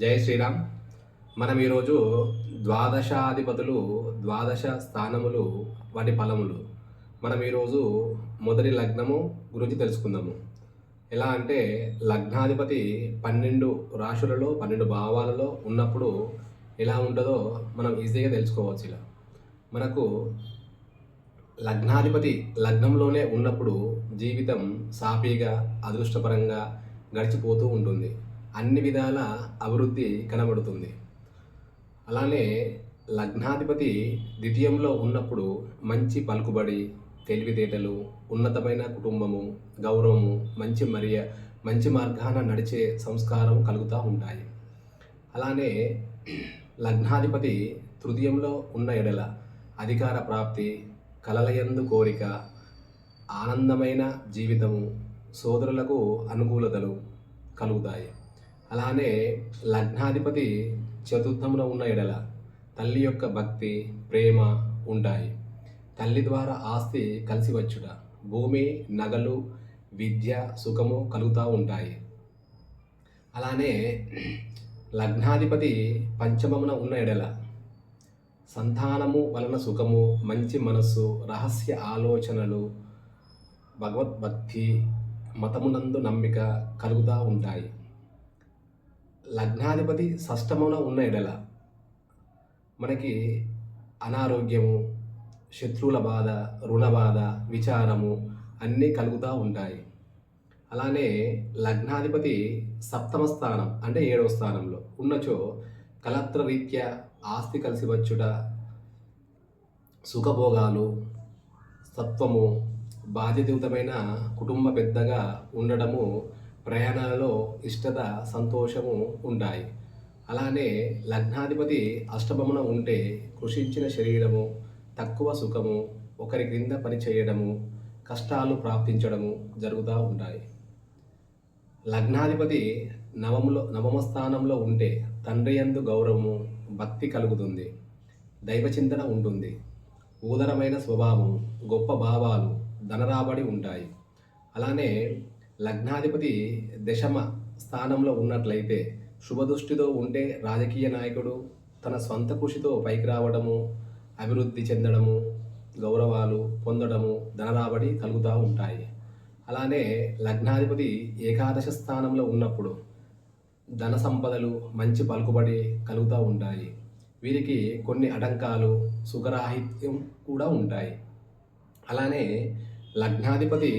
జై శ్రీరామ్. మనం ఈరోజు ద్వాదశాధిపతులు ద్వాదశ స్థానములు వాటి ఫలములు. మనం ఈరోజు మొదటి లగ్నము గురించి తెలుసుకుందాము. ఎలా అంటే లగ్నాధిపతి పన్నెండు రాశులలో పన్నెండు భావాలలో ఉన్నప్పుడు ఎలా ఉంటుందో మనం ఈజీగా తెలుసుకోవచ్చు ఇలా. మనకు లగ్నాధిపతి లగ్నంలోనే ఉన్నప్పుడు జీవితం సాఫీగా అదృష్టపరంగా గడిచిపోతూ ఉంటుంది. అన్ని విధాల అభివృద్ధి కనబడుతుంది. అలానే లగ్నాధిపతి ద్వితీయంలో ఉన్నప్పుడు మంచి పలుకుబడి తెలివితేటలు ఉన్నతమైన కుటుంబము గౌరవము మంచి మరియ మంచి మార్గాన నడిచే సంస్కారం కలుగుతూ ఉంటాయి. అలానే లగ్నాధిపతి తృతీయంలో ఉన్న ఎడల అధికార ప్రాప్తి కలలయందు కోరిక ఆనందమైన జీవితము సోదరులకు అనుకూలతలు కలుగుతాయి. అలానే లగ్నాధిపతి చతుర్థంలో ఉన్న ఎడల తల్లి యొక్క భక్తి ప్రేమ ఉంటాయి తల్లి ద్వారా ఆస్తి కలిసి వచ్చుట భూమి నగలు విద్య సుఖము కలుగుతూ ఉంటాయి. అలానే లగ్నాధిపతి పంచమమున ఉన్న ఎడల సంతానము వలన సుఖము మంచి మనస్సు రహస్య ఆలోచనలు భగవద్భక్తి మతమునందు నమ్మిక కలుగుతూ ఉంటాయి. లగ్నాధిపతి షష్టమున ఉన్న ఎడల మనకి అనారోగ్యము శత్రువుల బాధ రుణ బాధ విచారము అన్నీ కలుగుతూ ఉంటాయి. అలానే లగ్నాధిపతి సప్తమ స్థానం అంటే ఏడవ స్థానంలో ఉన్నచో కలత్ర రీత్యా ఆస్తి కలిసి వచ్చుట సుఖభోగాలు సత్వము బాధ్యతయుతమైన కుటుంబ పెద్దగా ఉండడము ప్రయాణాలలో ఇష్టత సంతోషము ఉంటాయి అలానే లగ్నాధిపతి అష్టభమున ఉంటే కృషించిన శరీరము తక్కువ సుఖము ఒకరి క్రింద పని చేయడము కష్టాలు ప్రాప్తించడము జరుగుతూ ఉంటాయి. లగ్నాధిపతి నవములో నవమ స్థానంలో ఉంటే తండ్రి యందు గౌరవము భక్తి కలుగుతుంది దైవచింతన ఉంటుంది ఊదరమైన స్వభావం గొప్ప భావాలు ధనరాబడి ఉంటాయి. అలానే లగ్నాధిపతి దశమ స్థానంలో ఉన్నట్లయితే శుభదృష్టితో ఉంటే రాజకీయ నాయకుడు తన సొంత కృషితో పైకి రావడము అభివృద్ధి చెందడము గౌరవాలు పొందడము ధనరాబడి కలుగుతూ ఉంటాయి. అలానే లగ్నాధిపతి ఏకాదశ స్థానంలో ఉన్నప్పుడు ధన సంపదలు మంచి పలుకుబడి కలుగుతూ ఉంటాయి. వీరికి కొన్ని అటంకాలు సుఖరాహిత్యం కూడా ఉంటాయి. అలానే లగ్నాధిపతి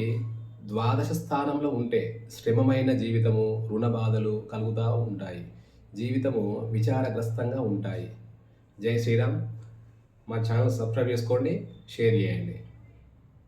ద్వాదశ స్థానంలో ఉంటే శ్రమమైన జీవితము రుణ బాధలు కలుగుతూ ఉంటాయి. జీవితము విచారగ్రస్తంగా ఉంటాయి. జై శ్రీరామ్. మా ఛానల్ సబ్స్క్రైబ్ చేసుకోండి షేర్ చేయండి.